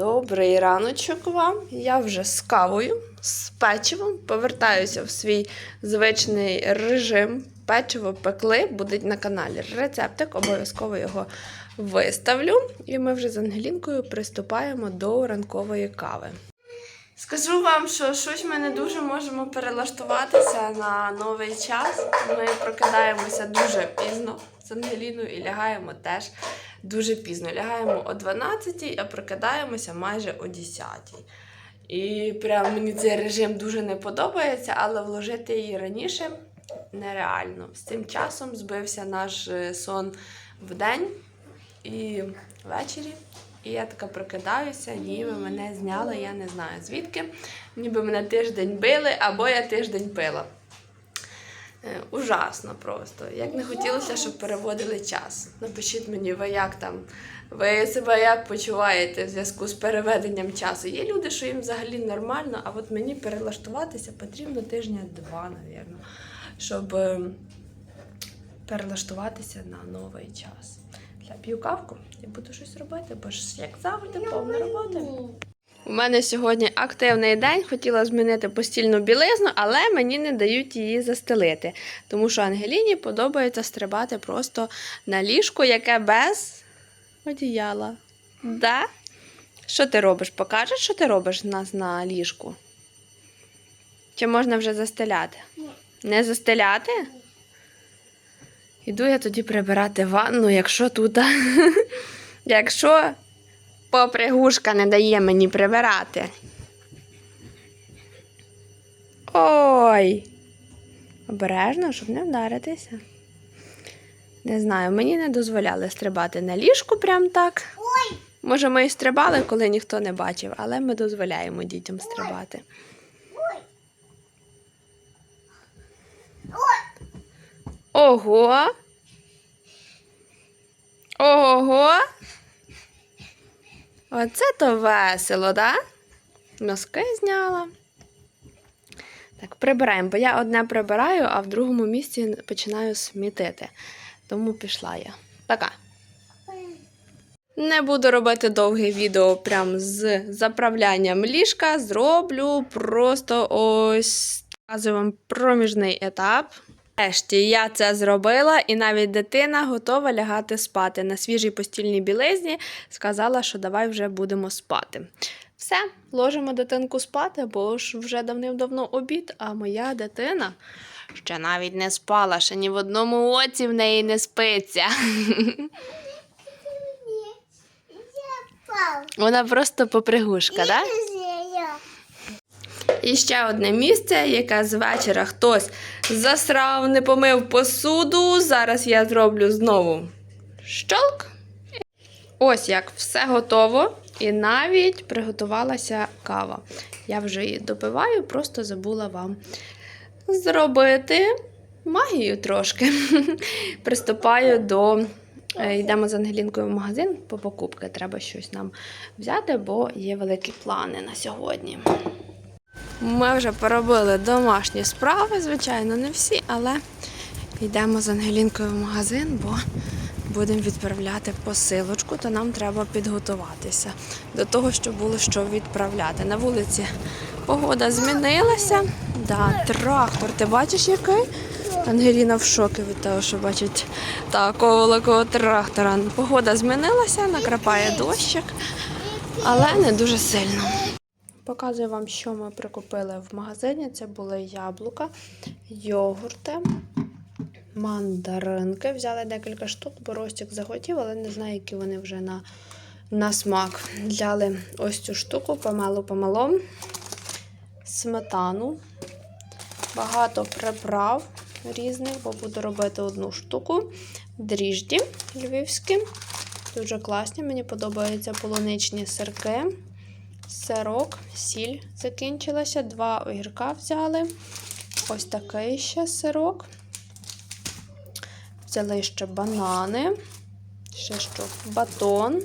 Добрий раночок вам. Я вже з кавою, з печивом. Повертаюся в свій звичний режим. Печиво пекли, буде на каналі рецептик, обов'язково його виставлю. І ми вже з Ангелінкою приступаємо до ранкової кави. Скажу вам, що щось ми не дуже можемо перелаштуватися на новий час. Ми прокидаємося дуже пізно з Ангеліною і лягаємо теж дуже пізно. Лягаємо о 12, а прокидаємося майже о 10. І прям мені цей режим дуже не подобається, але вложити її раніше нереально. З цим часом збився наш е, сон в день і ввечері. І я така прокидаюся, ніби мене зняли, я не знаю звідки. Ніби мене тиждень били, або я тиждень пила. Е, Ужасно просто. Як не хотілося, щоб переводили час. Напишіть мені, ви як там, ви себе як почуваєте в зв'язку з переведенням часу. Є люди, що їм взагалі нормально, а от мені перелаштуватися потрібно тижня два, напевно, щоб е, перелаштуватися на новий час. Я п'ю кавку і буду щось робити, бо ж як завжди повна робота. У мене сьогодні активний день. Хотіла змінити постільну білизну, але мені не дають її застелити. Тому що Ангеліні подобається стрибати просто на ліжку, яке без одіяла. Да? Що ти робиш? Покажеш, що ти робиш нас на ліжку? Чи можна вже застеляти? Не застеляти? Іду я тоді прибирати ванну, якщо тут. якщо попригушка не дає мені прибирати. Ой. Обережно, щоб не вдаритися. Не знаю, мені не дозволяли стрибати на ліжку прям так. Ой. Може, ми і стрибали, коли ніхто не бачив, але ми дозволяємо дітям стрибати. Ого. Ого. Оце то весело, да? Носки зняла. Так, прибираємо, бо я одне прибираю, а в другому місці починаю смітити. Тому пішла я. Пока. Не буду робити довге відео прям з заправлянням ліжка. Зроблю просто ось вам проміжний етап. Нарешті я це зробила, і навіть дитина готова лягати спати. На свіжій постільній білизні сказала, що давай вже будемо спати. Все, ложимо дитинку спати, бо ж вже давним-давно обід, а моя дитина ще навіть не спала, ще ні в одному оці в неї не спиться. Вона просто попригушка, так? І ще одне місце, яке з вечора хтось засрав, не помив посуду. Зараз я зроблю знову щолк. Ось як все готово. І навіть приготувалася кава. Я вже її допиваю, просто забула вам зробити магію трошки. Приступаю до. е, Йдемо з Ангелінкою в магазин по покупки. Треба щось нам взяти, бо є великі плани на сьогодні. Ми вже поробили домашні справи, звичайно, не всі, але йдемо з Ангелінкою в магазин, бо будемо відправляти посилочку, то нам треба підготуватися до того, щоб було що відправляти. На вулиці погода змінилася. Да, трактор, ти бачиш який? Ангеліна в шокі від того, що бачить такого великого трактора. Погода змінилася, накрапає дощик, але не дуже сильно. Показую вам, що ми прикупили в магазині. Це були яблука, йогурти, мандаринки. Взяли декілька штук, бо Ростик захотів, але не знаю, які вони вже на, на смак. Взяли ось цю штуку, помалу помалом, сметану, багато приправ різних, бо буду робити одну штуку. Дріжджі львівські. Дуже класні, мені подобаються полуничні сирки сирок, сіль закінчилася, два огірка взяли. Ось такий ще сирок. Взяли ще банани, ще що, батон.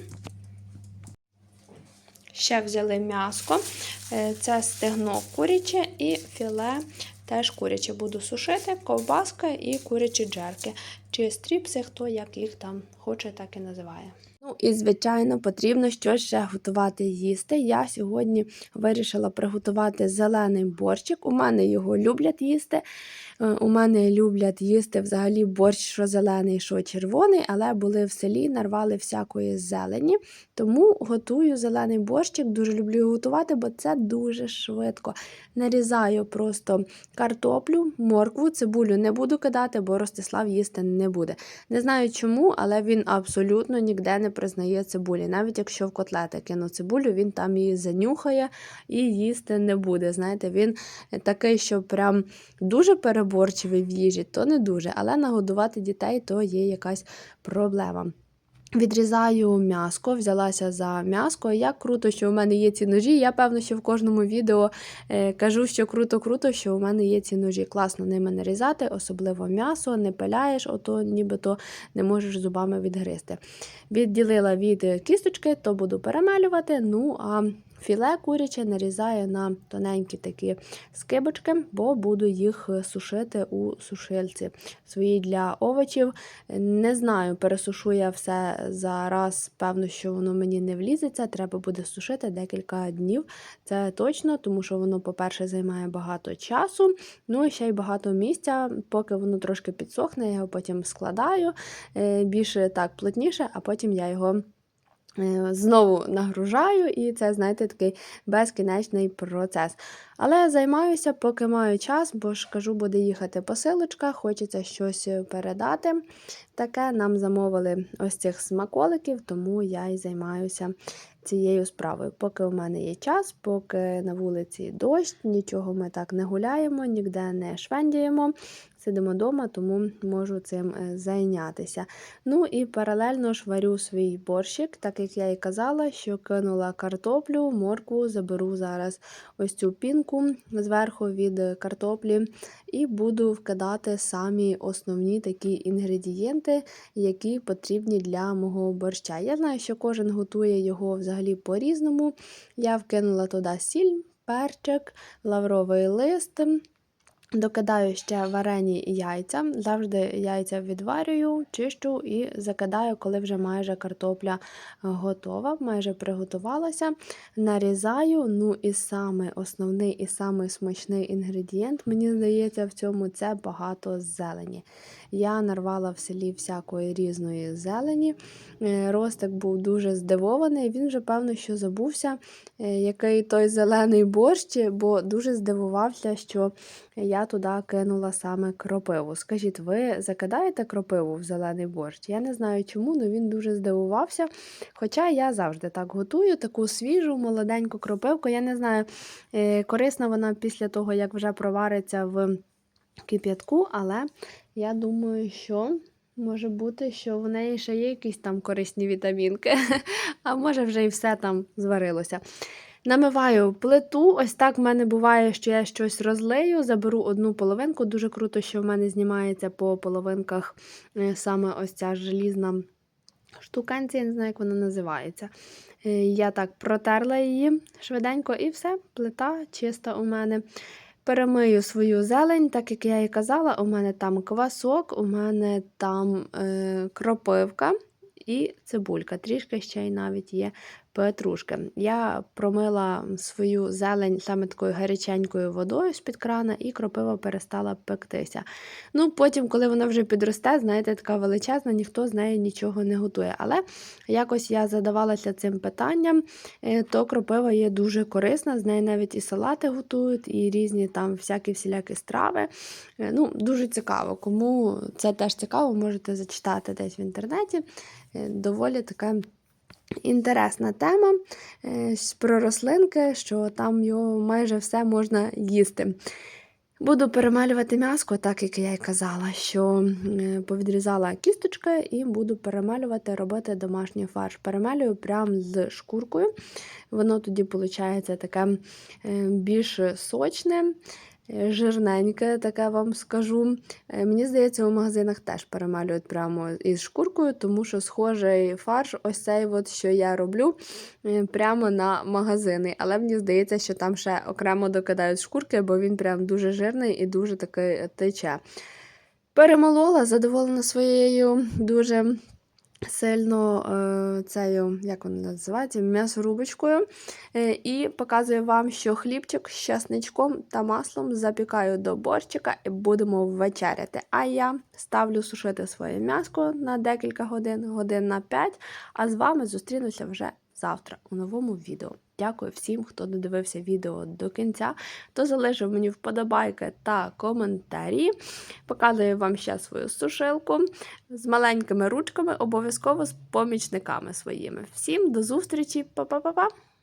Ще взяли м'яско. Е, Це стегно куряче і філе теж куряче. Буду сушити, ковбаска і курячі джерки. Чи стріпси, хто як їх там хоче, так і називає. Ну і, звичайно, потрібно щось ще готувати їсти. Я сьогодні вирішила приготувати зелений борщик. У мене його люблять їсти. Е, У мене люблять їсти взагалі борщ, що зелений, що червоний, але були в селі, нарвали всякої зелені. Тому готую зелений борщик. Дуже люблю його готувати, бо це дуже швидко. Нарізаю просто картоплю, моркву, цибулю не буду кидати, бо Ростислав їсти не буде. Не знаю чому, але він абсолютно ніде не признає цибулі. Навіть якщо в котлети кину цибулю, він там її занюхає і їсти не буде. Знаєте, він такий, що прям дуже переборчивий в їжі, то не дуже, але нагодувати дітей то є якась проблема. Відрізаю м'яско, взялася за м'яско. Як круто, що у мене є ці ножі. Я певно, що в кожному відео е, кажу, що круто-круто, що у мене є ці ножі. Класно ними нарізати, особливо м'ясо, не пиляєш, ото нібито не можеш зубами відгризти. Відділила від кісточки, то буду перемелювати. Ну а філе куряче нарізаю на тоненькі такі скибочки, бо буду їх сушити у сушильці своїй для овочів. Не знаю, пересушу я все зараз. Певно, що воно мені не влізеться. Треба буде сушити декілька днів. Це точно, тому що воно, по-перше, займає багато часу. Ну і ще й багато місця. Поки воно трошки підсохне, я його потім складаю е, більше так плотніше, а потім я його. Е, Знову нагружаю, і це, знаєте, такий безкінечний процес. Але займаюся, поки маю час, бо ж кажу, буде їхати посилочка, хочеться щось передати. Таке нам замовили ось цих смаколиків, тому я й займаюся цією справою. Поки у мене є час, поки на вулиці дощ, нічого ми так не гуляємо, ніде не швендіємо. Сидимо вдома, тому можу цим е, зайнятися. Ну і паралельно ж варю свій борщик, так як я і казала, що кинула картоплю, моркву, заберу зараз ось цю пінку зверху від картоплі, і буду вкидати самі основні такі інгредієнти, які потрібні для мого борща. Я знаю, що кожен готує його взагалі по-різному. Я вкинула туди сіль, перчик, лавровий лист. Докидаю ще варені яйця. Завжди яйця відварюю, чищу і закидаю, коли вже майже картопля готова, майже приготувалася. Нарізаю. Ну і саме основний і самий смачний інгредієнт, мені здається, в цьому це багато зелені. Я нарвала в селі всякої різної зелені. Е, Ростик був дуже здивований. Він вже, певно, що забувся, е, який той зелений борщ, бо дуже здивувався, що я туди кинула саме кропиву. Скажіть, ви закидаєте кропиву в зелений борщ? Я не знаю чому, але він дуже здивувався. Хоча я завжди так готую, таку свіжу, молоденьку кропивку. Я не знаю, е, корисна вона після того, як вже провариться в кип'ятку, але я думаю, що. Може бути, що в неї ще є якісь там корисні вітамінки, а може вже і все там зварилося. Намиваю плиту. Ось так в мене буває, що я щось розлию, заберу одну половинку. Дуже круто, що в мене знімається по половинках е, саме ось ця желізна штуканція, я не знаю, як вона називається. Е, Я так протерла її швиденько, і все, плита чиста у мене. Перемию свою зелень, так як я і казала, у мене там квасок, у мене там е, кропивка і цибулька. Трішки ще й навіть є петрушки. Я промила свою зелень саме такою гаряченькою водою з-під крана, і кропива перестала пектися. Ну, Потім, коли вона вже підросте, знаєте, така величезна, ніхто з нею нічого не готує. Але якось я задавалася цим питанням, е, то кропива є дуже корисна, з неї навіть і салати готують, і різні там всякі всілякі страви. Е, Ну, Дуже цікаво. Кому це теж цікаво, можете зачитати десь в інтернеті. Е, Доволі така інтересна тема е, про рослинки, що там його майже все можна їсти. Буду перемалювати м'яско, так як я й казала, що е, повідрізала кісточки і буду перемалювати, робити домашній фарш. Перемалюю прямо з шкуркою. Воно тоді виходить таке е, більш сочне. Жирненьке, таке вам скажу. Е, Мені здається, у магазинах теж перемалюють прямо із шкуркою, тому що схожий фарш, ось цей, от, що я роблю, е, прямо на магазини. Але мені здається, що там ще окремо докидають шкурки, бо він прям дуже жирний і дуже такий тече. Перемолола, задоволена своєю дуже сильно е, цею, як вона називається, м'ясорубочкою. Е, і показую вам, що хлібчик з часничком та маслом запікаю до борщика і будемо вечеряти. А я ставлю сушити своє м'яско на декілька годин, годин на 5, а з вами зустрінуся вже завтра у новому відео. Дякую всім, хто додивився відео до кінця, хто залишив мені вподобайки та коментарі. Показую вам ще свою сушилку з маленькими ручками, обов'язково з помічниками своїми. Всім до зустрічі, Па-па-па-па!